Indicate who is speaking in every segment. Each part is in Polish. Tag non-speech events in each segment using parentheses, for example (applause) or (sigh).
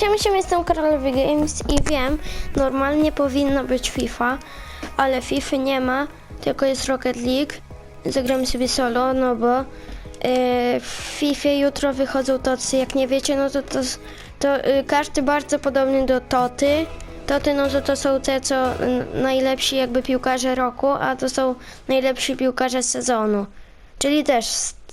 Speaker 1: Cześć, jestem Karolowy Games i wiem, normalnie powinno być FIFA, ale FIFA nie ma, tylko jest Rocket League. Zagramy sobie solo, no bo e, w FIFA jutro wychodzą tocy, jak nie wiecie, no to, to, to y, każdy bardzo podobny do Toty. Toty, no to to są te, co najlepsi jakby piłkarze roku, a to są najlepsi piłkarze sezonu. Czyli też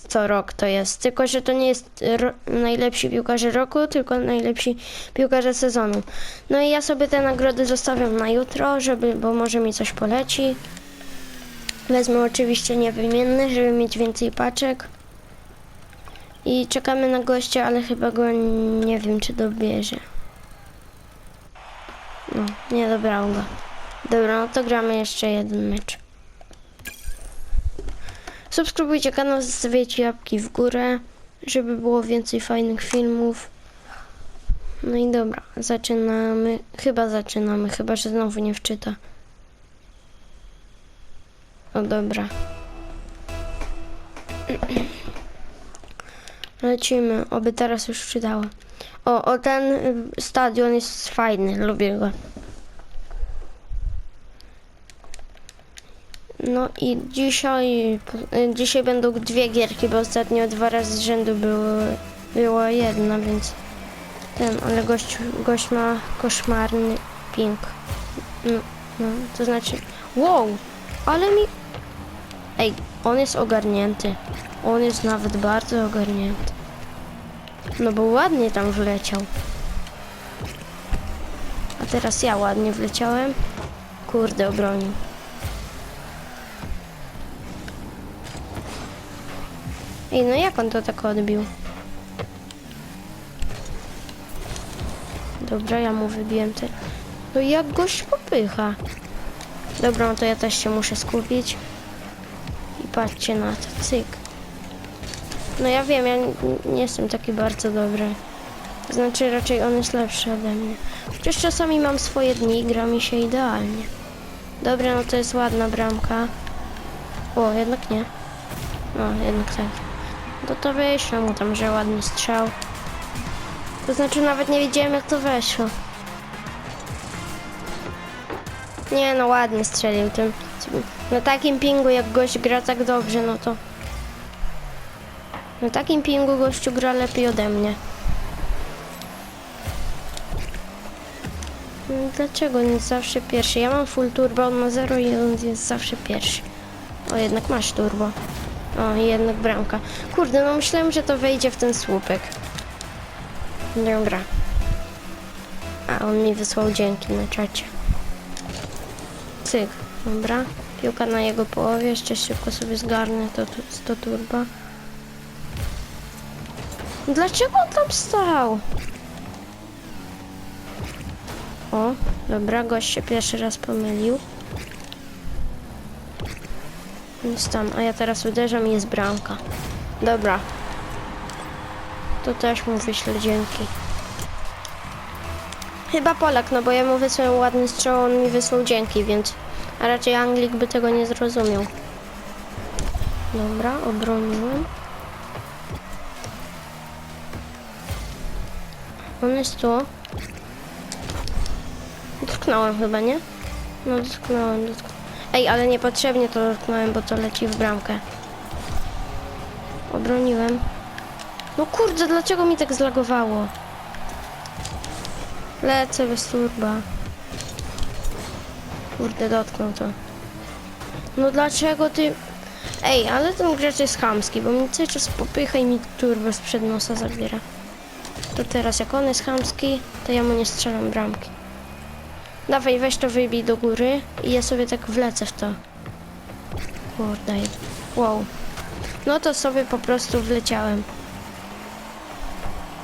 Speaker 1: co rok to jest, tylko że to nie jest najlepsi piłkarze roku, tylko najlepsi piłkarze sezonu. No i ja sobie te nagrody zostawiam na jutro, żeby, bo może mi coś poleci. Wezmę oczywiście niewymienny, żeby mieć więcej paczek. I czekamy na gościa, ale chyba go nie wiem, czy dobierze. No, nie dobrał go. Dobra, no to gramy jeszcze jeden mecz. Subskrybujcie kanał, zostawiajcie łapki w górę, żeby było więcej fajnych filmów. No i dobra, zaczynamy. Chyba zaczynamy, chyba że znowu nie wczyta. O dobra. (clears throat) Lecimy, oby teraz już wczytało. O, o ten y, stadion jest fajny, lubię go. No i dzisiaj, y, dzisiaj będą dwie gierki, bo ostatnio dwa razy z rzędu było, była jedna, więc ten, ale gość, gość ma koszmarny ping. No, no, to znaczy, wow, ale mi, ej, on jest ogarnięty, on jest nawet bardzo ogarnięty. No bo ładnie tam wleciał. A teraz ja ładnie wleciałem. Kurde, obronił. Ej, no jak on to tak odbił? Dobra, ja mu wybiłem te... No jak gość popycha. Dobra, no to ja też się muszę skupić. I patrzcie na to, cyk. No ja wiem, ja nie jestem taki bardzo dobry. Znaczy raczej on jest lepszy ode mnie. Chociaż czasami mam swoje dni i gra mi się idealnie. Dobra, no to jest ładna bramka. O, jednak nie. No, jednak tak. No to wyślę mu tam, że ładny strzał. To znaczy nawet nie wiedziałem jak to weszło. Nie no, ładnie strzelił tym. Na takim pingu jak gość gra tak dobrze, no to... Na takim pingu gościu gra lepiej ode mnie. Dlaczego nie zawsze pierwszy? Ja mam full turbo, on ma 0 i on jest zawsze pierwszy. O, jednak masz turbo. O, jednak bramka. Kurde, no myślałem, że to wejdzie w ten słupek. Dobra. A on mi wysłał dzięki na czacie. Cyk, dobra. Piłka na jego połowie, jeszcze szybko sobie zgarnę to, to, to turba. Dlaczego on tam stał? O, dobra, gość się pierwszy raz pomylił. Tam, a ja teraz uderzam i jest bramka. Dobra. To też mu wyślę dzięki. Chyba Polak, no bo ja mu wysłałem ładny strzał, on mi wysłał dzięki, więc... A raczej Anglik by tego nie zrozumiał. Dobra, obroniłem. On jest tu. Dotknąłem chyba, nie? No dotknąłem, dotknąłem. Ej, ale niepotrzebnie to dotknąłem, bo to leci w bramkę. Obroniłem. No kurde, dlaczego mi tak zlagowało? Lecę bez turba. Kurde, dotknął to. No dlaczego ty... Ej, ale ten gracz jest chamski, bo mi cały czas popycha i mi turbo sprzed nosa zabiera. To teraz jak on jest chamski, to ja mu nie strzelam bramki. Dawaj, weź to wybij do góry i ja sobie tak wlecę w to. Kurde, wow. No to sobie po prostu wleciałem.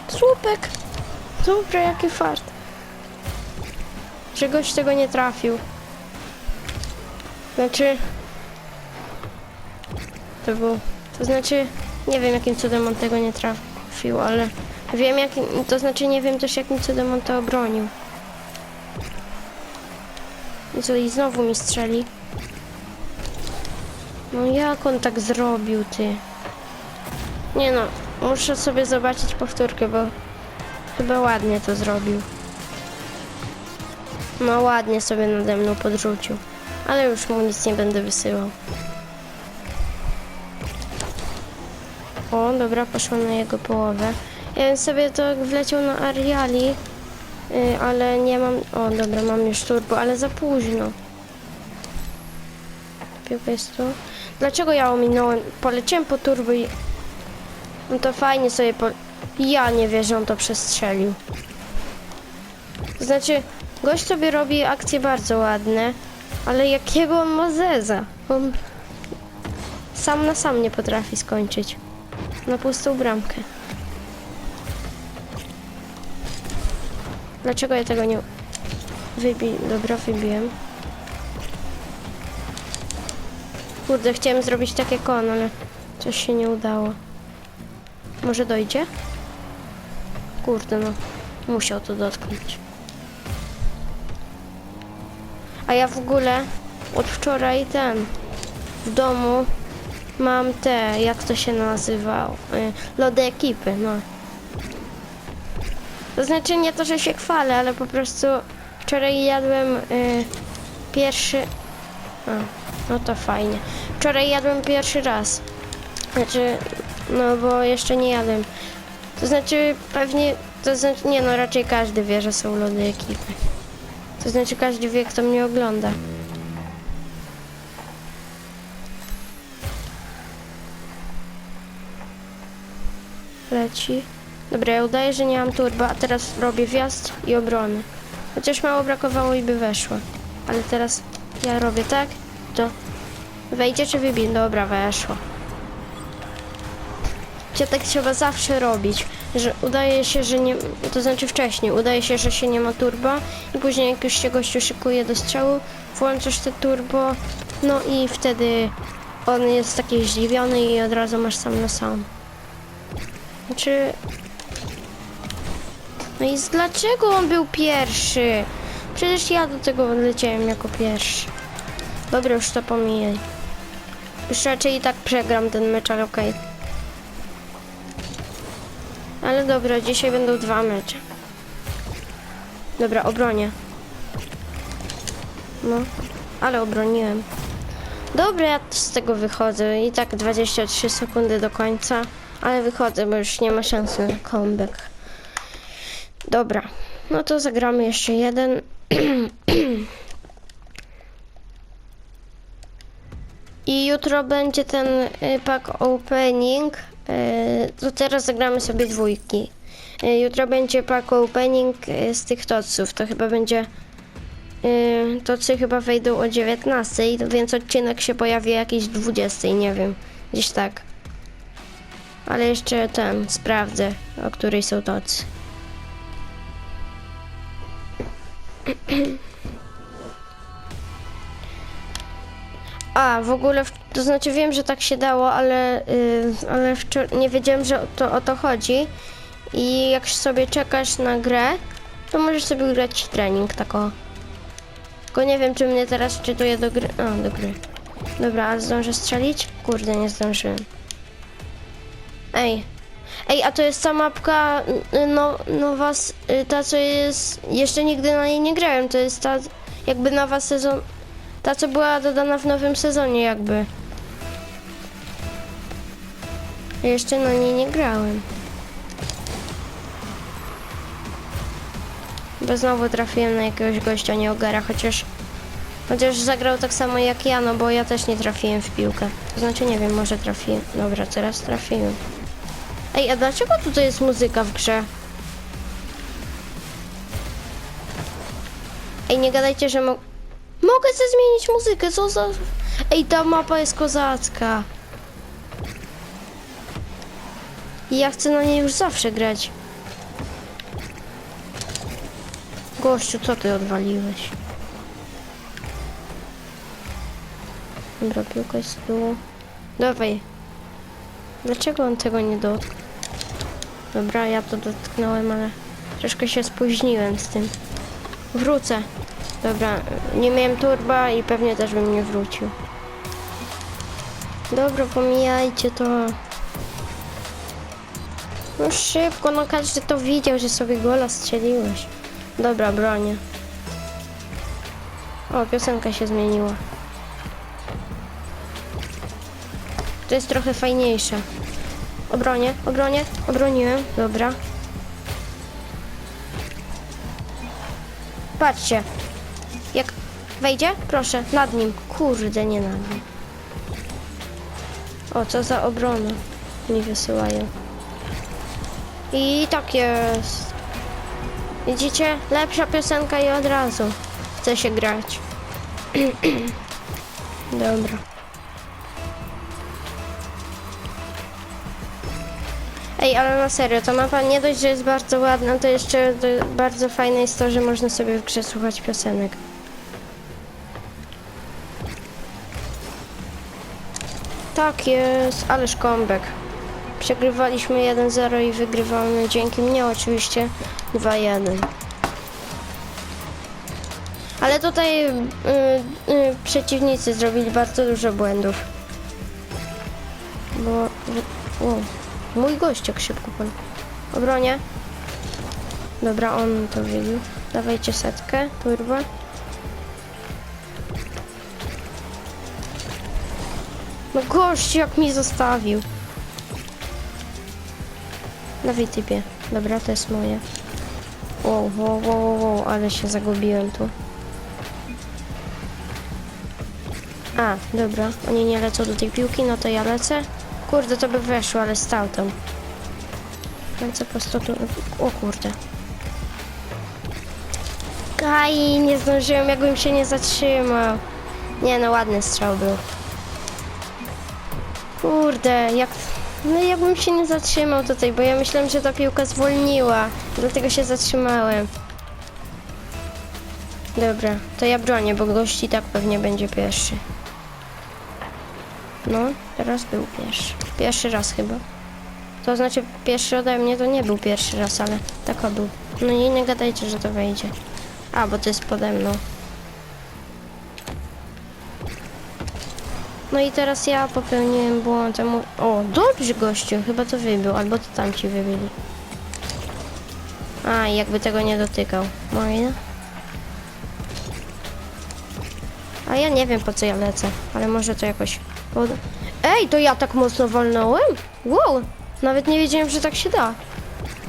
Speaker 1: Słupek! Dobra, jaki fart. Że gość tego nie trafił. Znaczy... To był... To znaczy... Nie wiem jakim cudem on tego nie trafił, ale... Wiem jakim... To znaczy nie wiem też jakim cudem on to obronił. Co, i znowu mi strzeli. No jak on tak zrobił, ty? Nie no, muszę sobie zobaczyć powtórkę, bo Chyba ładnie to zrobił. No ładnie sobie nade mną podrzucił. Ale już mu nic nie będę wysyłał. O, dobra, poszło na jego połowę. Ja bym sobie to wleciał na Ariali, yy, ale nie mam... O, dobra, mam już turbo, ale za późno. Piłka. Dlaczego ja ominąłem? Poleciałem po turbo i... No to fajnie sobie po... Ja nie wierzę, on to przestrzelił. Znaczy, gość sobie robi akcje bardzo ładne, ale jakiego on ma zeza? On sam na sam nie potrafi skończyć. Na pustą bramkę. Dlaczego ja tego nie... Wybi... Dobra, wybiłem. Kurde, chciałem zrobić takie kon, ale coś się nie udało. Może dojdzie? Kurde, no. Musiał to dotknąć. A ja w ogóle od wczoraj ten w domu mam te, jak to się nazywa, y, lody ekipy, no. To znaczy nie to, że się chwalę, ale po prostu wczoraj jadłem y, pierwszy... A, no to fajnie. Wczoraj jadłem pierwszy raz. Znaczy, no bo jeszcze nie jadłem. To znaczy pewnie, to znaczy, nie no, raczej każdy wie, że są lody ekipy. To znaczy każdy wie, kto mnie ogląda. Leci. Dobra, ja udaję, że nie mam turbo, a teraz robię wjazd i obrony. Chociaż mało brakowało i by weszło. Ale teraz ja robię tak, to wejdzie czy wybije? Dobra, weszło. Gdzie tak trzeba zawsze robić, że udaje się, że nie, to znaczy wcześniej, udaje się, że się nie ma turbo i później jak już się gościu szykuje do strzału, włączasz te turbo, no i wtedy on jest taki zdziwiony i od razu masz sam na sam. Znaczy... No i z- dlaczego on był pierwszy? Przecież ja do tego leciałem jako pierwszy. Dobra, już to pomijaj. Już raczej i tak przegram ten mecz, ale okej. Ale dobra, dzisiaj będą dwa mecze. Dobra, obronię. No, ale obroniłem. Dobra, ja z tego wychodzę. I tak 23 sekundy do końca. Ale wychodzę, bo już nie ma szansy na comeback. Dobra, no to zagramy jeszcze jeden. (clears throat) I jutro będzie ten y, pack opening. y, To teraz zagramy sobie dwójki. Y, Jutro będzie pack opening z tych toców. To chyba będzie. Tocy chyba wejdą o 19, więc odcinek się pojawi jakiejś 20, nie wiem. Gdzieś tak. Ale jeszcze ten sprawdzę, o której są tocy. A, w ogóle, to znaczy wiem, że tak się dało, ale, y, ale nie wiedziałem, że to o to chodzi. I jak sobie czekasz na grę, to możesz sobie grać trening tako. Tylko nie wiem, czy mnie teraz czytuje do gry. O, do gry. Dobra, ale zdążę strzelić? Kurde, nie zdążyłem. Ej. Ej, a to jest ta mapka, y, no, nowa, y, ta co jest, jeszcze nigdy na niej nie grałem, to jest ta jakby nowa sezon, ta co była dodana w nowym sezonie jakby. Ja Jeszcze na niej nie grałem. Bo znowu trafiłem na jakiegoś gościa nieogara, chociaż Chociaż zagrał tak samo jak ja, no bo ja też nie trafiłem w piłkę. To znaczy nie wiem, może trafiłem. Dobra, teraz trafiłem. Ej, a dlaczego tutaj jest muzyka w grze? Ej, nie gadajcie, że mo mogę sobie zmienić muzykę, co za... Ej, ta mapa jest kozacka. I ja chcę na niej już zawsze grać. Gościu, co ty odwaliłeś? Dobra, piłka jest tu. Dawaj. Dlaczego on tego nie dotknął? Dobra, ja to dotknąłem, ale troszkę się spóźniłem z tym. Wrócę. Dobra, nie miałem turba i pewnie też bym nie wrócił. Dobra, pomijajcie to. No szybko, no każdy to widział, że sobie gola strzeliłeś. Dobra, bronię. O, piosenka się zmieniła. To jest trochę fajniejsze. Obronię, obronię, obroniłem, dobra. Patrzcie. Jak wejdzie? Proszę, nad nim. Kurde, nie nad nim. O, co za obrona mi wysyłają. I tak jest. Widzicie? Lepsza piosenka i od razu chce się grać. (clears throat) Dobra. Ej, ale na serio, ta mapa nie dość, że jest bardzo ładna, to jeszcze to bardzo fajne jest to, że można sobie w grze słuchać piosenek. Tak jest, ależ comeback. Przegrywaliśmy 1-0 i wygrywamy dzięki mnie oczywiście 2-1. Ale tutaj y, y, przeciwnicy zrobili bardzo dużo błędów. Bo... mój gość jak szybko pan. Obronie. Dobra, on to wiedział. Dawajcie setkę, turbo. No gość jak mi zostawił. Dawaj typie. Dobra, to jest moje. Wow, wow, wow, wow, ale się zagubiłem tu. A, dobra, oni nie lecą do tej piłki, no to ja lecę. Kurde, to by weszło, ale stał tam. Lecę po prostu tu. O kurde. Kaj, nie zdążyłem, jakbym się nie zatrzymał. Nie no, ładny strzał był. Kurde, jak... No jakbym się nie zatrzymał tutaj, bo ja myślałem, że ta piłka zwolniła. Dlatego się zatrzymałem. Dobra, to ja bronię, bo gość i tak pewnie będzie pierwszy. No, teraz był pierwszy. Pierwszy raz chyba. To znaczy pierwszy ode mnie to nie był pierwszy raz, ale taka był. No i nie gadajcie, że to wejdzie. A, bo to jest pode mną. No i teraz ja popełniłem błąd. a mu- O, dobrze gościu, chyba to wybił, albo to tamci wybili. A, jakby tego nie dotykał. Moje. A ja nie wiem po co ja lecę, ale może to jakoś... Pod... Ej, to ja tak mocno walnąłem? Wow, nawet nie wiedziałem, że tak się da.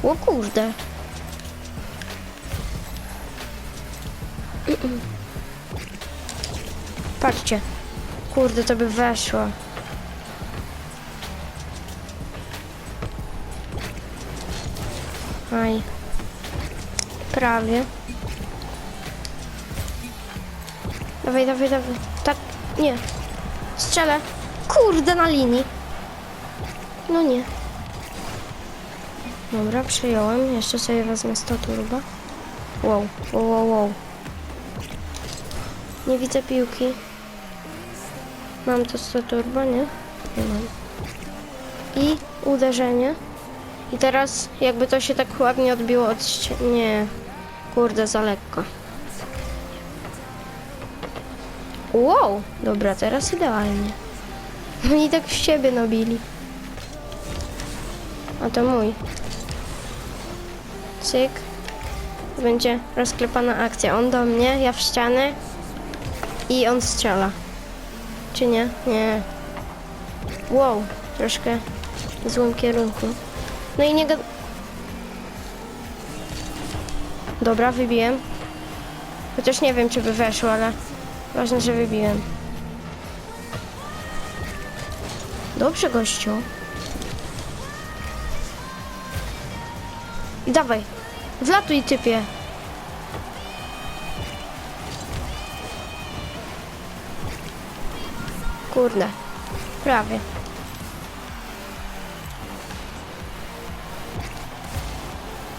Speaker 1: O kurde. (clears throat) Patrzcie. Kurde, to by weszło. Aj. Prawie. Dawaj, dawaj, dawaj. Tak, nie. Strzelę. Kurde, na linii. No nie. Dobra, przyjąłem. Jeszcze sobie wezmę 100 turbo. Wow, wow, wow, wow. Nie widzę piłki. Mam to 100 turbo, nie? Nie mam. I uderzenie. I teraz jakby to się tak ładnie odbiło od. Nie. Kurde, za lekko. Wow, dobra, teraz idealnie. Oni tak w siebie nabili. A to mój. Cyk. Będzie rozklepana akcja. On do mnie, ja w ścianę i on strzela. Czy nie? Nie. Wow, troszkę w złym kierunku. No i nie gad... Dobra, wybiłem. Chociaż nie wiem, czy by weszło, ale ważne, że wybiłem. Dobrze, gościu. I dawaj. Wlatuj, typie. Kurde. Prawie.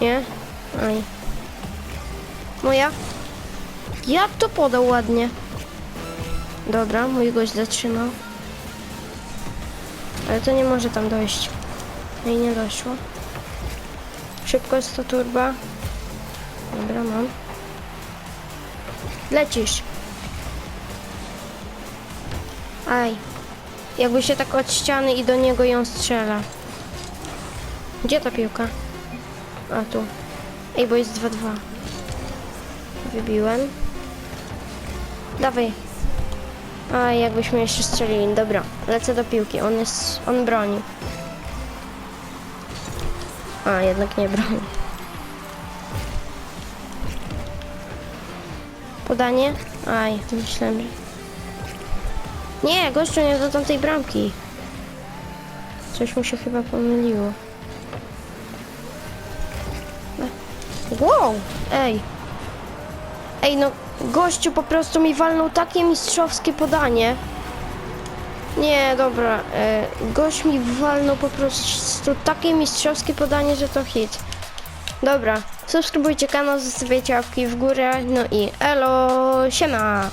Speaker 1: Nie? Oj. Moja? Jak to podał ładnie? Dobra, mój gość zatrzymał. Ale to nie może tam dojść. No i nie doszło. Szybko jest to turba. Dobra, mam. Lecisz. Aj. Jakby się tak od ściany i do niego ją strzela. Gdzie ta piłka? A tu. Ej, bo jest 2-2. Wybiłem. Dawaj. A, jakbyśmy jeszcze strzelili. Dobra, lecę do piłki. On jest... on broni. A, jednak nie broni. Podanie? Aj, myślałem, że... Nie, gościu nie do tamtej bramki. Coś mu się chyba pomyliło. Wow! Ej! Ej, no gościu po prostu mi walnął takie mistrzowskie podanie. Nie, dobra. E, gość mi walnął po prostu takie mistrzowskie podanie, że to hit. Dobra, subskrybujcie kanał, zostawiajcie łapki w górę, no i elo, siema!